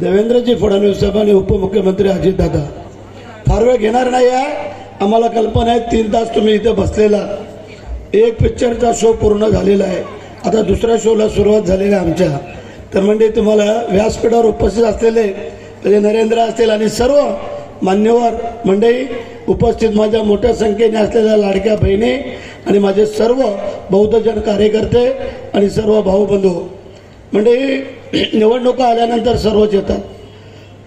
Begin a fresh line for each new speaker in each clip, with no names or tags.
देवेंद्रजी फडणवीस साहेब आणि उपमुख्यमंत्री अजितदादा फार वेळ घेणार नाही आहे. आम्हाला कल्पना आहे तीन तास तुम्ही इथे बसलेला. एक पिक्चरचा शो पूर्ण झालेला आहे. आता दुसऱ्या शोला सुरुवात झालेली आहे आमच्या. तर म्हणजे तुम्हाला व्यासपीठावर उपस्थित असलेले म्हणजे नरेंद्र असतील आणि सर्व मान्यवर मंडळी उपस्थित माझ्या मोठ्या संख्येने असलेल्या लाडक्या बहिणी आणि माझे सर्व बौद्धजन कार्यकर्ते आणि सर्व भाऊबंधू. म्हणजे निवडणुका आल्यानंतर सर्वच येतात.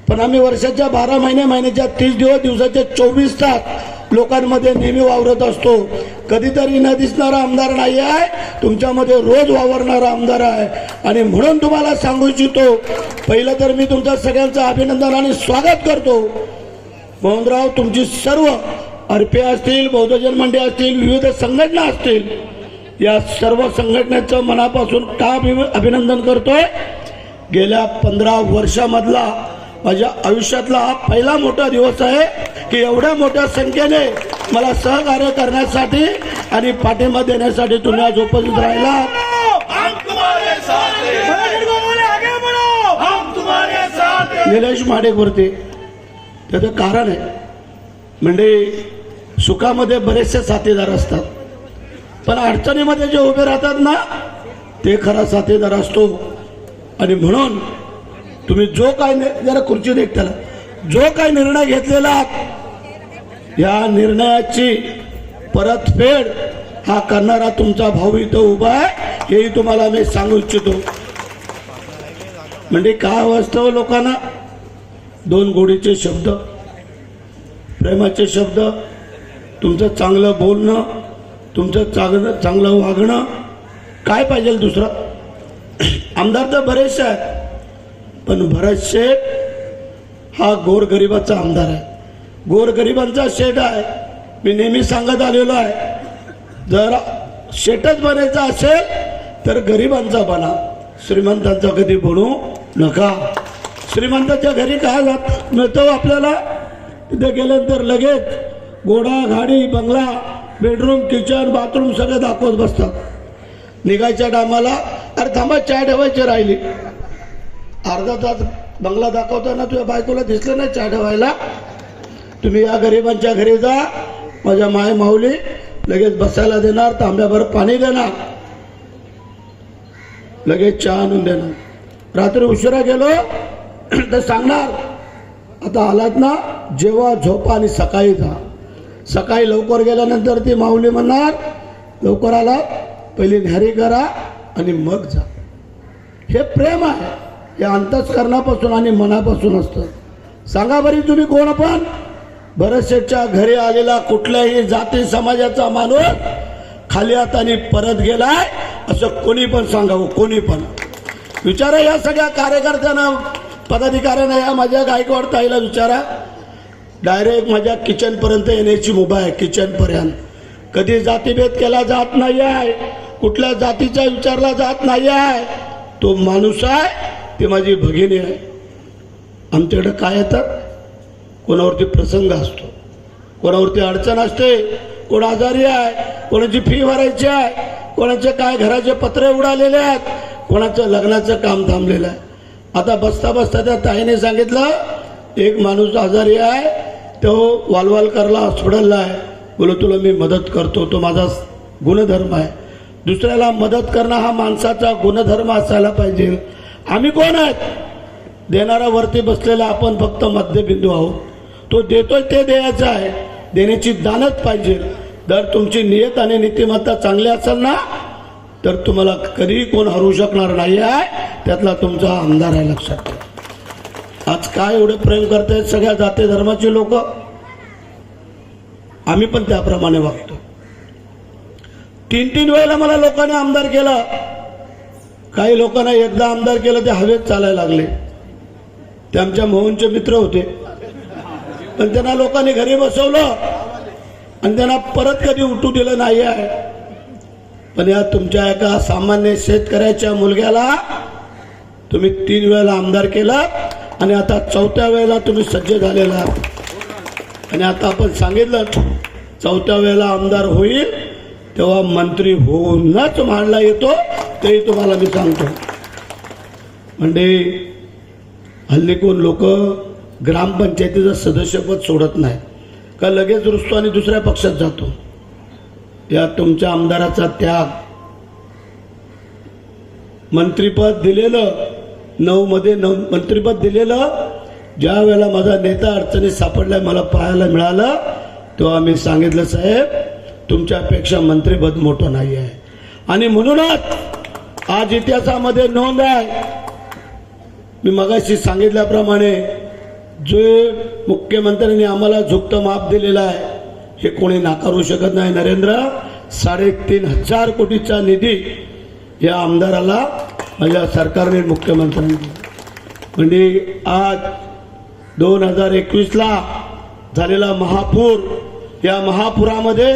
पण आम्ही वर्षाच्या बारा महिने महिन्याच्या तीस दिवस दिवसाचे चोवीस तास लोकांमध्ये नेहमी वावरत असतो. कधीतरी न दिसणारा आमदार नाही आहे तुमच्यामध्ये रोज वावरणारा आमदार आहे. आणि म्हणून तुम्हाला सांगू इच्छितो पहिलं तर मी तुमचा सगळ्यांचं अभिनंदन आणि स्वागत करतो. मोहनराव तुमची सर्व अर्पे असतील बौद्धजन मंडळी असतील विविध संघटना असतील या सर्व संघटनेचं मनापासून का अभिनंदन करतोय. गेल्या पंधरा वर्षामधला माझ्या आयुष्यातला हा पहिला मोठा दिवस आहे की एवढ्या मोठ्या संख्येने मला सहकार्य करण्यासाठी आणि पाठिंबा देण्यासाठी तुम्ही आज उपस्थित राहिला. निलेश माडेकवरती त्याचं कारण आहे. म्हणजे सुखामध्ये बरेचसे साथीदार असतात. पण अडचणीमध्ये जे उभे राहतात ना ते खरा साथीदार असतो. आणि म्हणून तुम्ही जो काय जरा खुर्ची देख त्याला. जो काय निर्णय घेतलेला या निर्णयाची परतफेड हा करणारा तुमचा भाऊ इथं उभा आहे हेही तुम्हाला मी सांगू इच्छितो. म्हणजे काय वास्तव लोकांना? दोन गोडीचे शब्द प्रेमाचे शब्द तुमचं चांगलं बोलणं तुमचं चांगलं चांगलं वागणं काय पाहिजे दुसरं? आमदार तर बरेचसे आहेत पण भरत शेठ हा गोरगरिबाचा आमदार आहे. गोरगरिबांचा शेठ आहे. मी नेहमी सांगत आलेलो आहे जर शेठच बनायचा असेल तर गरिबांचा बना. श्रीमंतांचा कधी बनू नका. श्रीमंताच्या घरी काय जात मिळतो आपल्याला? तिथे गेल्यानंतर लगेच घोडा गाडी बंगला बेडरूम किचन बाथरूम सगळं दाखवत बसतात. निघायच्या टायमाला अरे थांबा चाय ठेवायची राहिली. अर्धा तास बंगला दाखवताना तुझ्या बायकोला दिसलं नाही चहा ठेवायला. तुम्ही या गरिबांच्या घरी जा. माझ्या माय माऊली लगेच बसायला देणार तांब्याभर पाणी देणार. लगेच चहा आणून देणार. रात्री उशिरा गेलो तर सांगणार आता आलात ना जेव्हा झोपा आणि सकाळी जा. सकाळी लवकर गेल्यानंतर ती माऊली म्हणणार लवकर आला पहिली न्यारी करा आणि मग जा. हे प्रेम आहे. हे अंतस्करणापासून आणि मनापासून असतं. सांगा बरी तुम्ही कोण पण भरतशेठच्या घरी आलेला कुठल्याही जाती समाजाचा माणूस खाली हाताने परत गेलाय असं कोणी पण सांगावं कोणी पण. विचारा या सगळ्या कार्यकर्त्यांना पदाधिकाऱ्यांना या माझ्या गायकवाड ताईला विचारा. डायरेक्ट माझ्या किचनपर्यंत येण्याची मुभा आहे किचनपर्यंत कधी जातीभेद केला जात नाही आहे कुठल्या जातीचा विचारला जात नाही आहे तो माणूस आहे ती माझी भगिनी आहे. आमच्याकडं काय येतात? कोणावरती प्रसंग असतो. कोणावरती अडचण असते कोण आजारी आहे कोणाची फी भरायची आहे कोणाचे काय घराचे पत्रे उडालेले आहेत कोणाचं लग्नाचं काम थांबलेलं आहे. आता बसता बसता त्या ताईने सांगितलं एक माणूस आजारी आहे तो वालवालकरला हॉस्पिटलला आहे बोलो तुला मी मदत करतो तो माझा गुणधर्म आहे. दुसऱ्याला मदत करणं हा माणसाचा गुणधर्म असायला पाहिजे. आम्ही कोण आहेत? देणारा वरती बसलेला आपण फक्त मध्यबिंदू आहोत. तो देतोय ते द्यायचं आहे. देण्याची दानच पाहिजे. जर तुमची नियत आणि नीतिमत्ता चांगली असेल ना तर तुम्हाला कधीही कोण हरवू शकणार नाही आहे त्यातला तुमचा आमदार आहे लक्षात आज काय एवढे प्रेम करतायत सगळ्या जाती धर्माची लोक? आम्ही पण त्याप्रमाणे वागतो तीन तीन वेळेला मला लोकांनी आमदार केलं. काही लोकांना एकदा आमदार केलं ते हवेत चालायला लागले. ते आमच्या मोहनचे मित्र होते. पण त्यांना लोकांनी घरी बसवलं. आणि त्यांना परत कधी उठू दिलं नाही आहे पण या तुमच्या एका सामान्य शेतकऱ्याच्या मुलग्याला तुम्ही तीन वेळेला आमदार केला आणि आता चौथ्या वेळेला तुम्ही सज्ज झालेला. आणि आता आपण सांगितलं चौथ्या वेळेला आमदार होईल. तेव्हा मंत्री होऊनच मांडला येतो तेही तुम्हाला मी सांगतो. म्हणजे हल्ली कोण लोक ग्रामपंचायतीचं सदस्यपद सोडत नाही का लगेच रुजतो आणि दुसऱ्या पक्षात जातो. या तुमच्या आमदाराचा त्याग. मंत्रीपद दिलेलं नऊ मध्ये नऊ मंत्रीपद दिलेलं ज्या वेळेला माझा नेता अडचणीत सापडलाय मला पाहायला मिळालं तेव्हा मी सांगितलं साहेब तुमच्यापेक्षा मंत्रीपद मोठं नाही आहे. आणि म्हणूनच आज इतिहासामध्ये नोंद आहे. मी मगाशी सांगितल्याप्रमाणे जे मुख्यमंत्र्यांनी आम्हाला झुकतं माप दिलेलं आहे हे कोणी नाकारू शकत नाही. नरेंद्र साडेतीन हजार कोटीचा निधी या आमदाराला माझ्या सरकारने मुख्यमंत्र्यांनी दिला. म्हणजे आज दोन हजार एकवीसला झालेला महापूर या महापुरामध्ये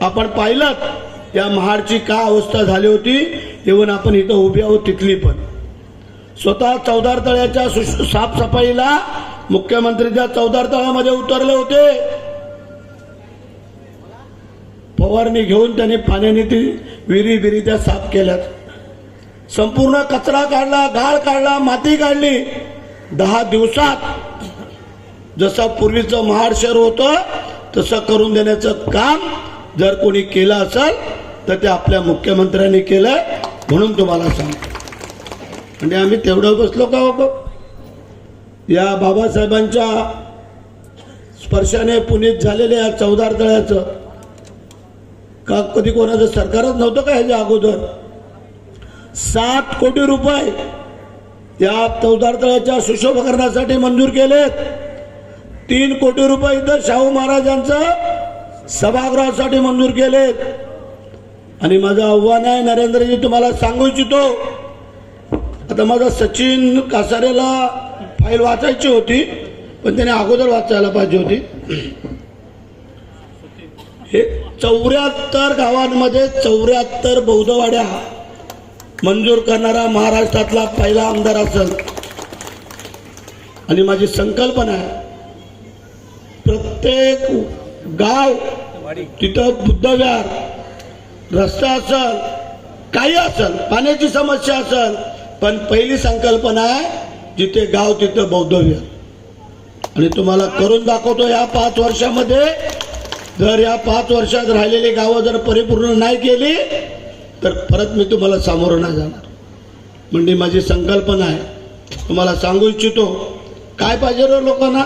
आपण पाहिलं या महाडची का अवस्था झाली होती येऊन आपण इथं उभी आहोत तिथली पण. स्वतः चौदार तळ्याच्या सुश- साफसफाईला मुख्यमंत्री त्या चौदार तळ्यामध्ये उतरले होते. फवारणी घेऊन त्यांनी पाण्याने ती विहिरी बिरी त्या साफ केल्यात. संपूर्ण कचरा काढला गाळ काढला माती काढली. दहा दिवसात जसं पूर्वीचं महाड शहर होतं तसं करून देण्याचं काम जर कोणी केलं असेल तर ते आपल्या मुख्यमंत्र्यांनी केलं म्हणून तुम्हाला सांगतो. म्हणजे आम्ही तेवढं बसलो का हो या बाबासाहेबांच्या स्पर्शाने पुनीत झालेल्या या चौदार तळ्याचं का कधी कोणाचं सरकारच नव्हतं का ह्याच्या अगोदर? सात कोटी रुपये या चौदार तळ्याच्या सुशोभकरणासाठी मंजूर केलेत. तीन कोटी रुपये इथं शाहू महाराजांचं सभागृहासाठी मंजूर केलेत. आणि माझं आव्हान आहे नरेंद्रजी तुम्हाला सांगू इच्छितो आता माझा सचिन कासारेला फाईल वाचायची होती पण त्याने अगोदर वाचायला पाहिजे होती. हे चौऱ्याहत्तर गावांमध्ये चौऱ्याहत्तर बौद्धवाड्या मंजूर करणारा महाराष्ट्रातला पहिला आमदार असेल. आणि माझी संकल्पना आहे प्रत्येक गाव तिथं बुद्धविहार रस्ता असेल काही असेल पाण्याची समस्या असेल पण पहिली संकल्पना आहे जिथे गाव तिथं बौद्ध आणि तुम्हाला करून दाखवतो या पाच वर्षामध्ये जर या पाच वर्षात राहिलेली गावं जर परिपूर्ण नाही केली तर परत मी तुम्हाला सामोरं नाही जाणार. म्हणजे माझी संकल्पना आहे. तुम्हाला सांगू इच्छितो काय पाहिजे रो लोकांना?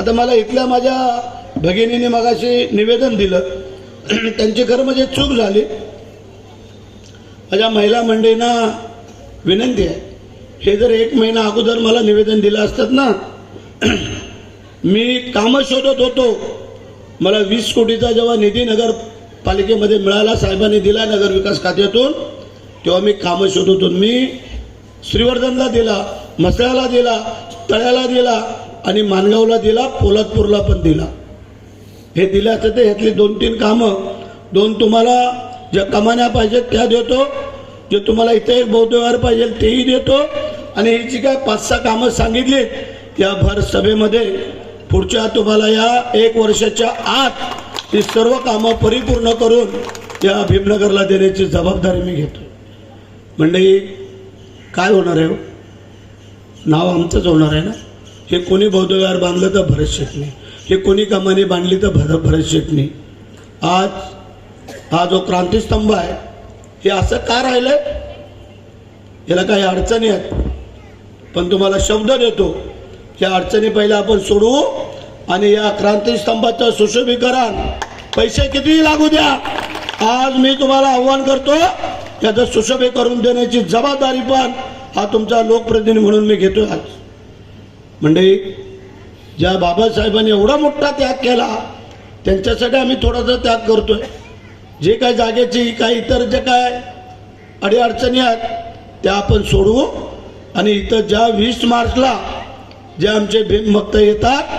आता मला इथल्या माझ्या भगिनीने मगाशी निवेदन दिलं. त्यांची खरं म्हणजे चूक झाली. माझ्या महिला मंडळींना विनंती आहे. हे जर एक महिना अगोदर मला निवेदन दिलं असतात ना मी कामं शोधत होतो. मला वीस कोटीचा जेव्हा निधी नगरपालिकेमध्ये मिळाला साहेबांनी दिला नगर विकास खात्यातून तेव्हा मी कामं शोधत होतो. मी श्रीवर्धनला दिला मसळ्याला दिला तळ्याला दिला आणि मानगावला दिला पोलादपूरला पण दिला. हे दिल्याचं ते ह्यातली दोन तीन कामं. दोन तुम्हाला ज्या कमान्या पाहिजेत त्या देतो. जे तुम्हाला इथे एक बौद्ध व्यवहार पाहिजे तेही देतो. आणि ही जी काय पाच सहा कामं सांगितली त्या भर सभेमध्ये. पुढच्या तुम्हाला या एक वर्षाच्या आत ही सर्व कामं परिपूर्ण करून या भीमनगरला देण्याची जबाबदारी मी घेतो. म्हणजे काय होणार आहे हो? नाव आमचंच होणार आहे ना? हे कोणी बौद्धविहार बांधलं तर भरत शेटणी हे कोणी कमानी बांधली तर भर भरत शेटणी आज हा जो क्रांतीस्तंभ आहे हे असं का राहिलंय? याला काही अडचणी आहेत. पण तुम्हाला शब्द देतो या अडचणी पहिल्या आपण सोडवू आणि या क्रांतीस्तंभाचं सुशोभीकरण. पैसे किती लागू द्या. आज मी तुम्हाला आव्हान करतो याचं सुशोभी करून देण्याची जबाबदारी पण हा तुमचा लोकप्रतिनिधी म्हणून मी घेतो आज. म्हणजे ज्या बाबासाहेबांनी एवढा मोठा त्याग केला त्यांच्यासाठी आम्ही थोडासा त्याग करतोय. जे काय जागेची काही इतर जे काय अडीअडचणी आहेत त्या आपण सोडवू. आणि इथं ज्या वीस मार्चला जे आमचे भीमभक्त येतात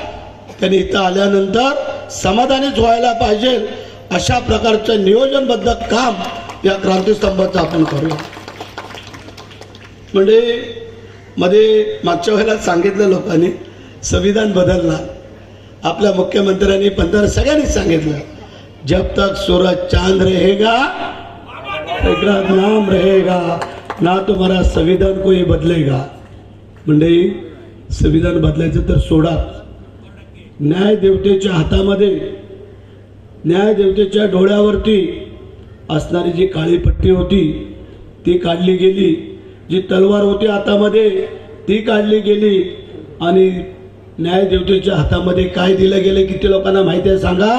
त्यांनी इथं आल्यानंतर समाधानीच व्हायला पाहिजे अशा प्रकारचं नियोजनबद्ध काम या क्रांतीस्तंभाचं आपण करूया. म्हणजे मध्ये मागच्या वेळेला सांगितलं लोकांनी संविधान बदलणार आपल्या मुख्यमंत्र्यांनी पंधरा सगळ्यांनी सांगितलं जब तक सूरज चांद रहेगा तेरा नाम रहेगा ना तुम्हारा संविधान कोई बदलेगा. म्हणजे संविधान बदलायचं तर सोडा. न्यायदेवतेच्या हातामध्ये न्यायदेवतेच्या डोळ्यावरती असणारी जी काळी पट्टी होती ती काढली गेली. जी तलवार होती हातामध्ये ती काढली गेली. आणि न्याय देवतेच्या हातामध्ये काय दिलं गेलं किती लोकांना माहिती आहे सांगा?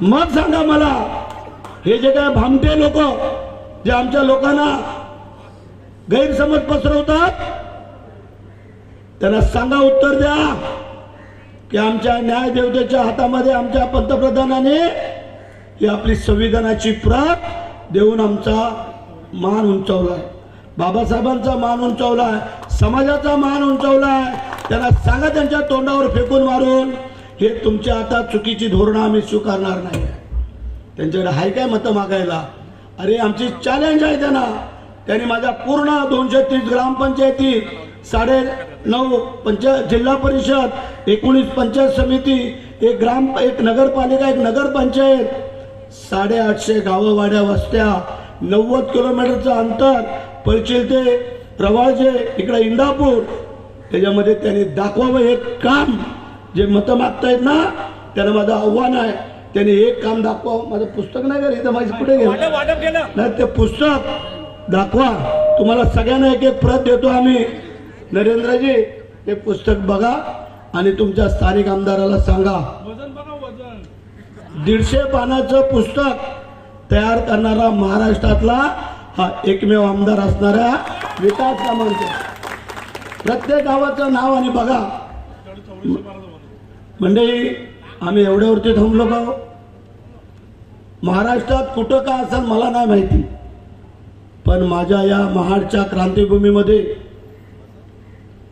मग सांगा मला. हे जे काय भामटे लोक जे आमच्या लोकांना गैरसमज पसरवतात त्यांना सांगा उत्तर द्या. की आमच्या न्याय देवतेच्या हातामध्ये आमच्या पंतप्रधानाने ही आपली संविधानाची प्रत देऊन आमचा मान उंचावलाय बाबासाहेबांचा मान उंचावलाय समाजाचा मान उंचावलाय. त्यांना सांगा त्यांच्या तोंडावर फेकून मारून हे तुमच्या आता चुकीची धोरणं आम्ही स्वीकारणार नाही त्यांच्याकडे हाय काय मतं मागायला? अरे आमची चॅलेंज आहे त्यांना. त्यांनी माझ्या पूर्ण दोनशे तीस ग्रामपंचायती साडे नऊ पंचायत जिल्हा परिषद एकोणीस पंचायत समिती एक ग्राम एक नगरपालिका एक नगरपंचायत साडेआठशे गावं वाड्या वस्त्या नव्वद किलोमीटरचं अंतर पळचिल ते रवाळजे इकडे इंदापूर त्याच्यामध्ये त्यांनी दाखवावं हे काम जे मतं मागतायत ना त्यांना माझं आव्हान आहे. त्यांनी एक काम दाखवावं माझं पुस्तक नाही का इथं माझी कुठे गेलं? नाही ते पुस्तक दाखवा. तुम्हाला सगळ्यांना एक एक प्रत देतो आम्ही. नरेंद्रजी हे पुस्तक बघा आणि तुमच्या स्थानिक आमदाराला सांगा.
वजन बघा वजन.
दीडशे पानाचं पुस्तक तयार करणारा महाराष्ट्रातला हा एकमेव आमदार असणाऱ्या विकास कामांचा प्रत्येक गावाचं नाव आणि बघा. म्हणजे आम्ही एवढ्यावरती थांबलो का महाराष्ट्रात कुठं का असेल मला नाही माहिती. पण माझ्या या महाडच्या क्रांतीभूमीमध्ये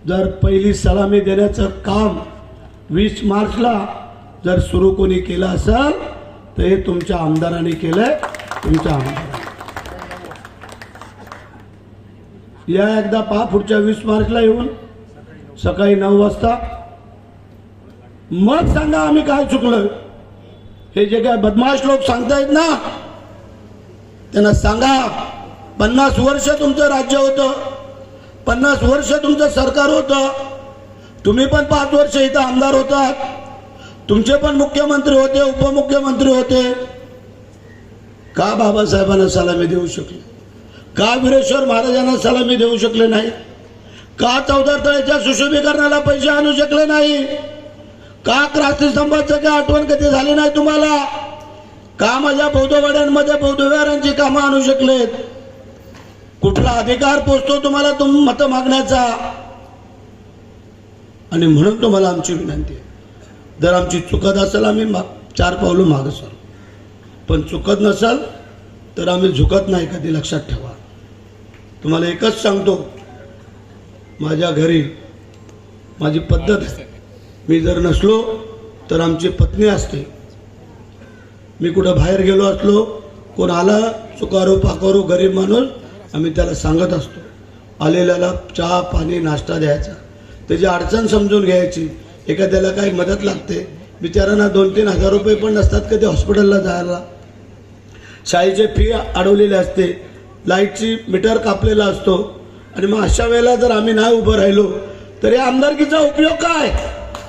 जर पहिली सलामी देण्याचं काम वीस मार्चला जर सुरू कोणी केलं असेल तर हे तुमच्या आमदारांनी केलंय. तुमच्या आमदार या एकदा पहा पुढच्या वीस मार्चला येऊन. सकाळी नऊ वाजता. मग सांगा आम्ही काय चुकलं. हे जे काय बदमाश लोक सांगतायत ना त्यांना सांगा. पन्नास वर्ष तुमचं राज्य होतं. पन्नास वर्ष तुमचं सरकार होतं. तुम्ही पण पाच वर्ष इथं आमदार होतात तुमचे पण मुख्यमंत्री होते उपमुख्यमंत्री होते. का बाबासाहेबांना सलामी देऊ शकले? का वीरेश्वर महाराजांना सलामी देऊ शकले नाही? का चौदा तळ्याच्या सुशोभीकरणाला पैसे आणू शकले नाही? का क्रांती स्तंभाचं काय आठवण कधी झाली नाही तुम्हाला? का माझ्या बौद्धवाड्यांमध्ये बौद्धविहारांची कामं आणू शकलेत? कुठला अधिकार पोचतो तुम्हाला तुम मत मागण्याचा? आणि म्हणून तुम्हाला आमची विनंती आहे. जर आमची चुकत असेल आम्ही चार पावलं माग सर. पण चुकत नसेल तर आम्ही झुकत नाही कधी लक्षात ठेवा. तुम्हाला एकच सांगतो. माझ्या घरी माझी पद्धत आहे. मी जर नसलो तर आमची पत्नी असते. मी कुठं बाहेर गेलो असलो कोण आला चुकारो पाकारो गरीब माणूस आम्ही त्याला सांगत असतो. आलेल्याला चहा पाणी नाश्ता द्यायचा. त्याची अडचण समजून घ्यायची. एखाद्याला काही मदत लागते. बिचारांना दोन तीन हजार रुपये पण नसतात कधी हॉस्पिटलला जायला. शाळेची फी अडवलेली असते. लाईटची मीटर कापलेला असतो. आणि मग अशा वेळेला जर आम्ही नाही उभं राहिलो तर या आमदारकीचा उपयोग काय?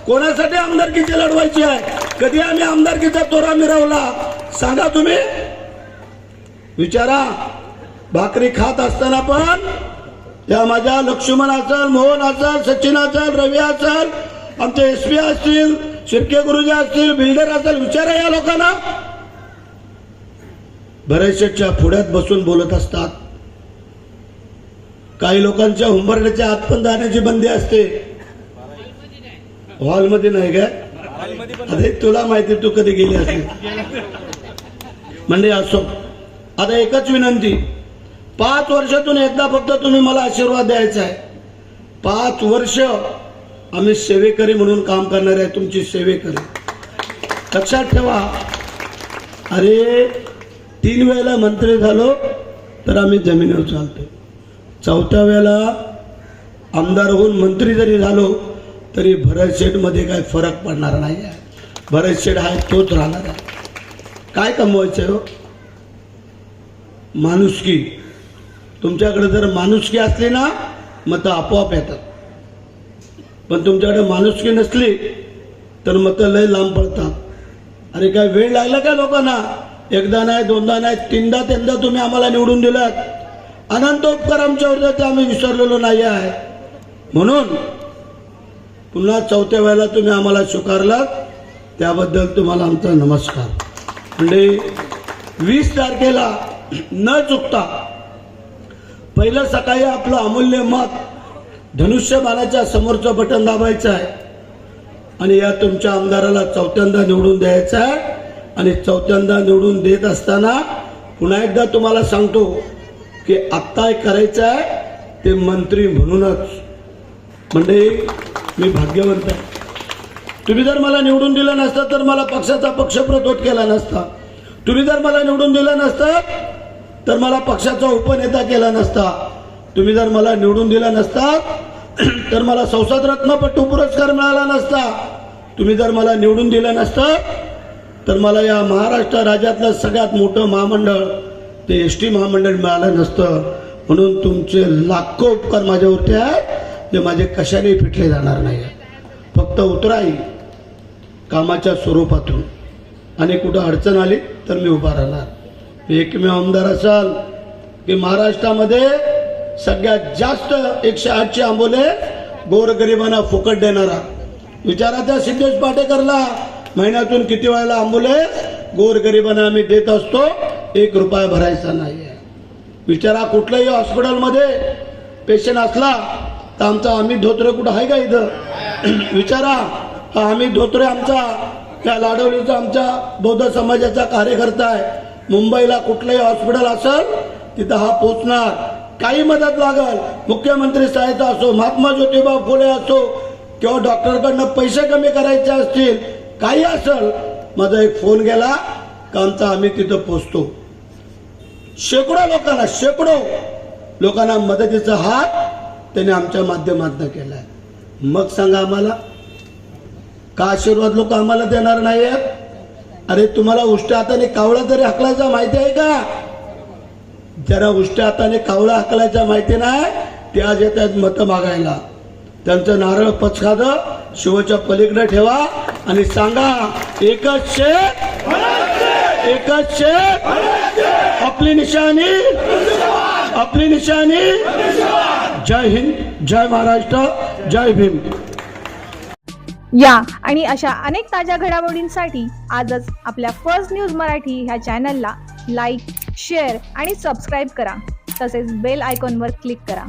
कोणासाठी आमदारकीची लढवायची आहे? कधी आम्ही आमदारकीचा तोरा मिरवला? सांगा तुम्ही. विचारा. भाकरी खात असताना पण या माझ्या लक्ष्मण असल मोहन असल सचिन असल रवी असल आमचे एस पी असतील शिर्के गुरुजी असतील बिल्डर असेल विचारा या लोकांना. बऱ्याचशाच्या पुढ्यात बसून बोलत असतात. काही लोकांच्या हुंबरड्याच्या आत पण जाण्याची बंदी असते. हॉलमध्ये नाही काय अरे तुला माहिती तू कधी गेली असते? म्हणजे असो. आता एकच विनंती. पाच वर्षातून एकदा फक्त तुम्ही मला आशीर्वाद द्यायचा आहे. पाच वर्ष आम्ही सेवेकरी म्हणून काम करणार आहे तुमची सेवेकरी. लक्षात ठेवा. अरे तीन वेळेला मंत्री झालो तर आम्ही जमिनीवर चालतो चौथ्या वेळेला आमदार होऊन मंत्री जरी झालो तरी भरत शेठमध्ये काही फरक पडणार नाही आहे भरत शेठ आहे तोच राहणार आहे. काय कमवायचं आहे हो? माणुसकी. तुमच्याकडे जर माणुसकी असली ना मतं आपोआप येतात. पण तुमच्याकडे माणुसकी नसली तर मतं लय लांब पडतात. अरे काय वेळ लागला का लोकांना? एकदा नाही दोनदा नाही तीनदा तीनदा तुम्ही आम्हाला निवडून दिलात. अनंत उपकार आमच्यावर ते आम्ही विसरलेलो नाही आहे. म्हणून पुन्हा चौथ्या वेळेला तुम्ही आम्हाला स्वीकारलात. त्याबद्दल तुम्हाला आमचा नमस्कार. म्हणजे वीस तारखेला न चुकता पहिलं सकाळी आपलं अमूल्य मत धनुष्यबाणाच्या समोरचं बटन दाबायचं आहे. आणि या तुमच्या आमदाराला चौथ्यांदा निवडून द्यायचं आहे. आणि चौथ्यांदा निवडून देत असताना पुन्हा एकदा तुम्हाला सांगतो की आत्ता करायचं आहे ते मंत्री म्हणूनच. म्हणजे मी भाग्यवंत आहे. तुम्ही जर मला निवडून दिलं नसतं तर मला पक्षाचा पक्षप्रतोद केला नसता. तुम्ही जर मला निवडून दिलं नसतं तर मला पक्षाचा उपनेता केला नसता. तुम्ही जर मला निवडून दिला नसता तर मला संसद रत्नपट्टू पुरस्कार मिळाला नसता. तुम्ही जर मला निवडून दिलं नसतं तर मला या महाराष्ट्र राज्यातलं सगळ्यात मोठं महामंडळ ते एस टी महामंडळ मिळालं नसतं. म्हणून तुमचे लाखो उपकार माझ्यावरती आहेत. जे माझे कशाने फिटले जाणार नाही फक्त उतराई कामाच्या स्वरूपातून. आणि कुठं अडचण आली तर मी उभा राहणार. एकमेव आमदार असाल की महाराष्ट्रामध्ये सगळ्यात जास्त एकशे आठशे आंबोले गोरगरिबांना फुकट देणारा. विचारा त्या सिद्धेश पाटेकरला महिन्यातून किती वेळेला आंबोले गोरगरिबांना आम्ही देत असतो. एक रुपया भरायचा नाही विचारा कुठल्याही हॉस्पिटलमध्ये पेशंट असला तर आमचा अमित धोत्रे कुठं आहे का इथं? विचारा. हा अमित धोत्रे आमचा त्या लाडवलीचा आमच्या बौद्ध समाजाचा कार्यकर्ता आहे. मुंबईला कुठलंही हॉस्पिटल असेल तिथं हा पोचणार. काही मदत लागल. मुख्यमंत्री सहायता असो महात्मा ज्योतिबा फुले असो किंवा डॉक्टरकडनं पैसे कमी करायचे असतील काही असेल माझा एक फोन गेला का आमचा आम्ही तिथं पोचतो. शेकडो लोकांना शेकडो लोकांना मदतीचा हात त्याने आमच्या माध्यमातून केलाय. मग सांगा आम्हाला का आशीर्वाद लोक आम्हाला देणार नाही अरे तुम्हाला उष्ट्या हाताने कावळा तरी हकलायचा माहिती आहे का? जरा उष्ट्या हाताने कावळा हकलायचा माहिती नाही ते आज येतात मतं मागायला. त्यांचं नारळ पचखादं शिवच्या पलीकडे ठेवा आणि सांगा एकच शेत एकच शेत आपली निशाणी आपली निशाणी. जय हिंद जय महाराष्ट्र जय भीम.
या आणि अशा अनेक ताज्या घडामोडींसाठी आजच आपल्या फर्स्ट न्यूज मराठी ह्या चॅनलला लाईक शेअर आणि सबस्क्राईब करा. तसेच बेल आयकॉनवर क्लिक करा.